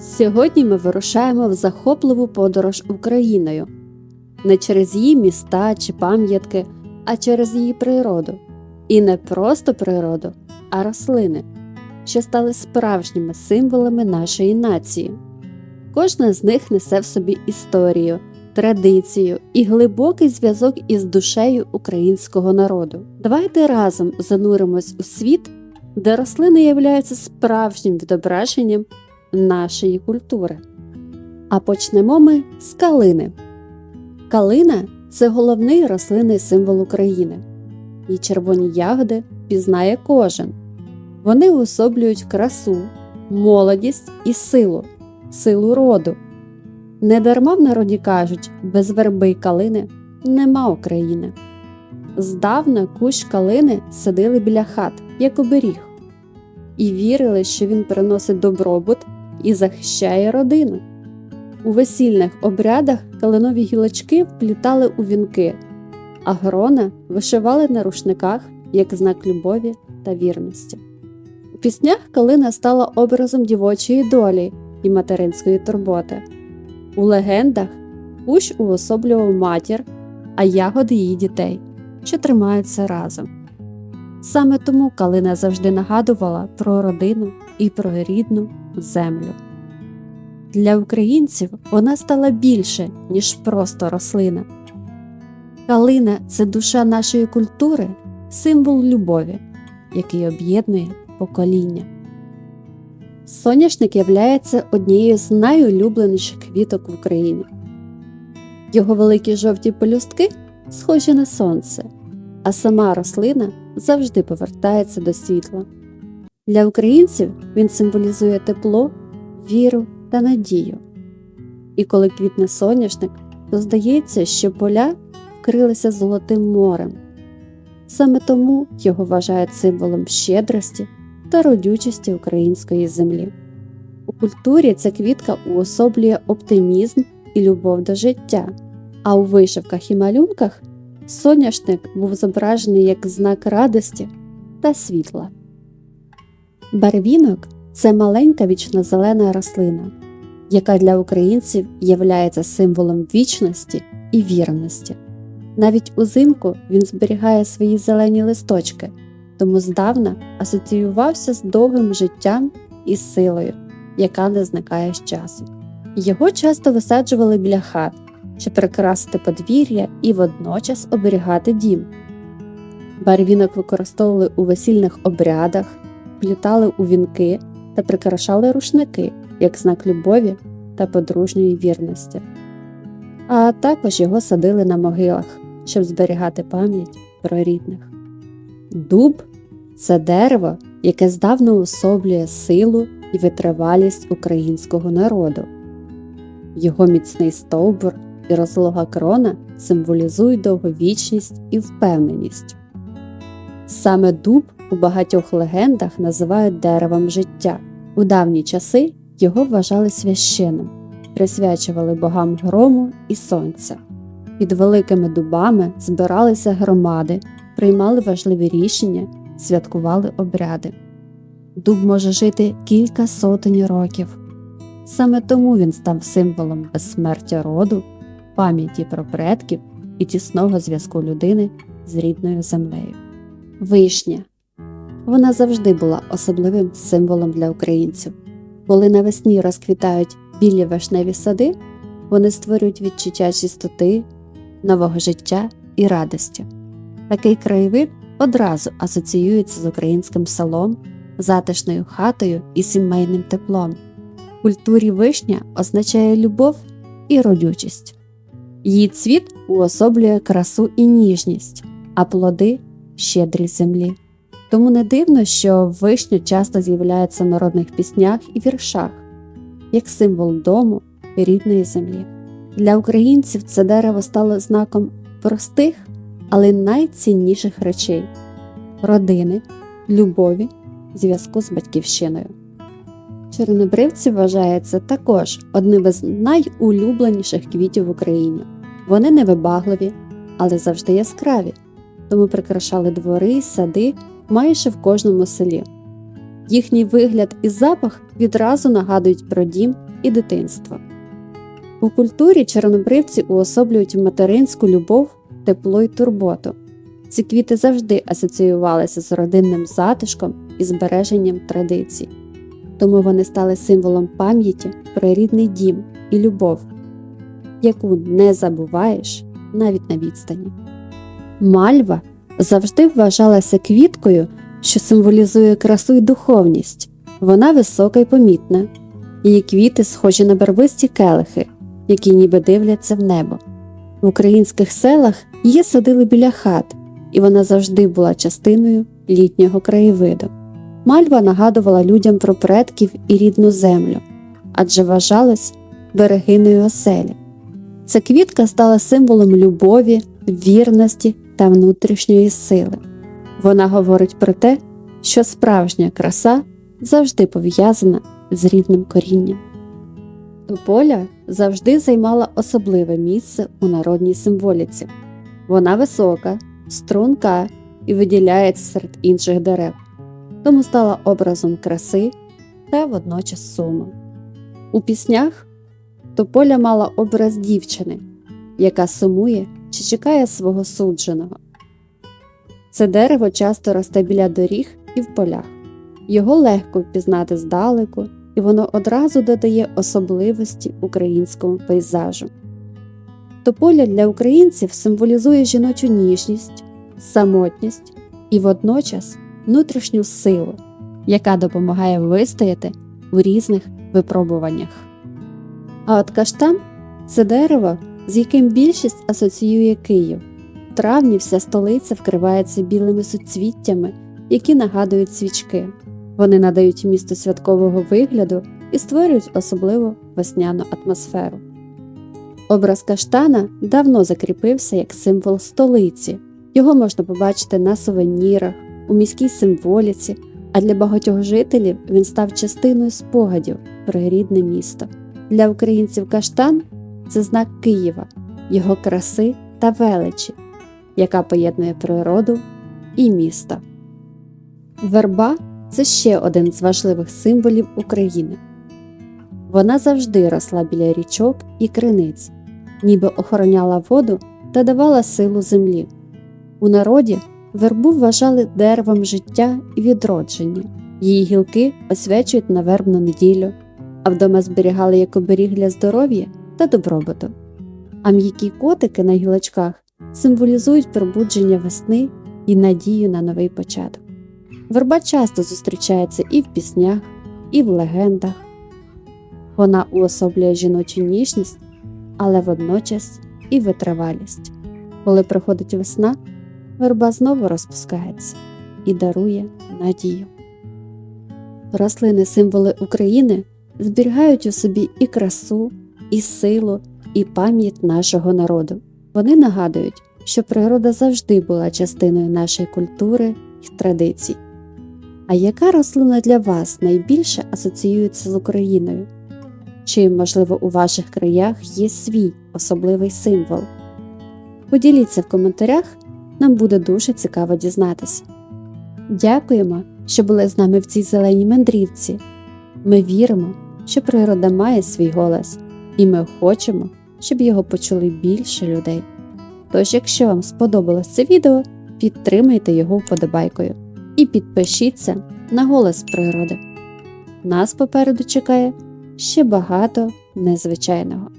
Сьогодні ми вирушаємо в захопливу подорож Україною не через її міста чи пам'ятки, а через її природу. І не просто природу, а рослини, що стали справжніми символами нашої нації. Кожна з них несе в собі історію, традицію і глибокий зв'язок із душею українського народу. Давайте разом зануримось у світ, де рослини являються справжнім відображенням нашої культури. А почнемо ми з калини. Калина це головний рослинний символ України. Її червоні ягоди пізнає кожен. Вони уособлюють красу, молодість і силу, силу роду. Недарма в народі кажуть, без верби й калини нема України. Здавна кущ калини садили біля хат, як оберіг, і вірили, що він приносить добробут і захищає родину. У весільних обрядах калинові гілочки вплітали у вінки, а грона вишивали на рушниках як знак любові та вірності. У піснях калина стала образом дівочої долі і материнської турботи. У легендах кущ уособлював матір, а ягоди її дітей, що тримаються разом. Саме тому калина завжди нагадувала про родину і про рідну землю. Для українців вона стала більше, ніж просто рослина. Калина це душа нашої культури, символ любові, який об'єднує покоління. Соняшник являється однією з найулюбленіших квіток в Україні. Його великі жовті пелюстки схожі на сонце, а сама рослина завжди повертається до світла. Для українців він символізує тепло, віру та надію. І коли квітне соняшник, то здається, що поля вкрилися золотим морем. Саме тому його вважають символом щедрості та родючості української землі. У культурі ця квітка уособлює оптимізм і любов до життя, а у вишивках і малюнках соняшник був зображений як знак радості та світла. Барвінок це маленька вічнозелена рослина, яка для українців являється символом вічності і вірності. Навіть узимку він зберігає свої зелені листочки, тому здавна асоціювався з довгим життям і силою, яка не зникає з часу. Його часто висаджували біля хат, щоб прикрасити подвір'я і водночас оберігати дім. Барвінок використовували у весільних обрядах, плітали у вінки та прикрашали рушники як знак любові та подружньої вірності. А також його садили на могилах, щоб зберігати пам'ять про рідних. Дуб це дерево, яке здавна особлює силу і витривалість українського народу. Його міцний стовбур і розлога крона символізують довговічність і впевненість. Саме дуб у багатьох легендах називають деревом життя. У давні часи його вважали священним, присвячували богам грому і сонця. Під великими дубами збиралися громади, приймали важливі рішення, святкували обряди. Дуб може жити кілька сотень років. Саме тому він став символом безсмертя роду, пам'яті про предків і тісного зв'язку людини з рідною землею. Вишня вона завжди була особливим символом для українців. Коли навесні розквітають білі вишневі сади, вони створюють відчуття чистоти, нового життя і радості. Такий краєвид одразу асоціюється з українським селом, затишною хатою і сімейним теплом. В культурі вишня означає любов і родючість. Її цвіт уособлює красу і ніжність, а плоди щедрість землі. Тому не дивно, що вишня часто з'являється в народних піснях і віршах, як символ дому і рідної землі. Для українців це дерево стало знаком простих, але найцінніших речей родини, любові, зв'язку з батьківщиною. Чорнобривці вважається також одним із найулюбленіших квітів в Україні. Вони невибагливі, але завжди яскраві, тому прикрашали двори сади майже в кожному селі. Їхній вигляд і запах відразу нагадують про дім і дитинство. У культурі чорнобривці уособлюють материнську любов, тепло й турботу. Ці квіти завжди асоціювалися з родинним затишком і збереженням традицій, тому вони стали символом пам'яті про рідний дім і любов, яку не забуваєш навіть на відстані. Мальва завжди вважалася квіткою, що символізує красу й духовність. Вона висока й помітна. Її квіти схожі на барвисті келихи, які ніби дивляться в небо. В українських селах її садили біля хат, і вона завжди була частиною літнього краєвиду. Мальва нагадувала людям про предків і рідну землю, адже вважалась берегиною оселі. Ця квітка стала символом любові, вірності та внутрішньої сили. Вона говорить про те, що справжня краса завжди пов'язана з рідним корінням. Тополя завжди займала особливе місце у народній символіці. Вона висока, струнка і виділяється серед інших дерев, тому стала образом краси та водночас суму. У піснях тополя мала образ дівчини, яка сумує чи чекає свого судженого. Це дерево часто росте біля доріг і в полях. Його легко впізнати здалеку, і воно одразу додає особливості українському пейзажу. Тополя для українців символізує жіночу ніжність, самотність і водночас внутрішню силу, яка допомагає вистояти у різних випробуваннях. А от каштан це дерево, з яким більшість асоціює Київ. В травні вся столиця вкривається білими суцвіттями, які нагадують свічки. Вони надають місту святкового вигляду і створюють особливу весняну атмосферу. Образ каштана давно закріпився як символ столиці. Його можна побачити на сувенірах, у міській символіці, а для багатьох жителів він став частиною спогадів про рідне місто. Для українців каштан це знак Києва, його краси та величі, яка поєднує природу і місто. Верба це ще один з важливих символів України. Вона завжди росла біля річок і криниць, ніби охороняла воду та давала силу землі. У народі вербу вважали деревом життя і відродження, її гілки освячують на вербну неділю, а вдома зберігали як оберіг для здоров'я та добробуту. А м'які котики на гілочках символізують пробудження весни і надію на новий початок. Верба часто зустрічається і в піснях, і в легендах. Вона уособлює жіночу ніжність, але водночас і витривалість. Коли приходить весна, верба знову розпускається і дарує надію. Рослини символи України зберігають у собі і красу, і силу, і пам'ять нашого народу. Вони нагадують, що природа завжди була частиною нашої культури і традицій. А яка рослина для вас найбільше асоціюється з Україною? Чи, можливо, у ваших краях є свій особливий символ? Поділіться в коментарях, нам буде дуже цікаво дізнатися. Дякуємо, що були з нами в цій зеленій мандрівці. Ми віримо, що природа має свій голос, і ми хочемо, щоб його почули більше людей. Тож, якщо вам сподобалось це відео, підтримайте його вподобайкою і підпишіться на голос природи. Нас попереду чекає ще багато незвичайного.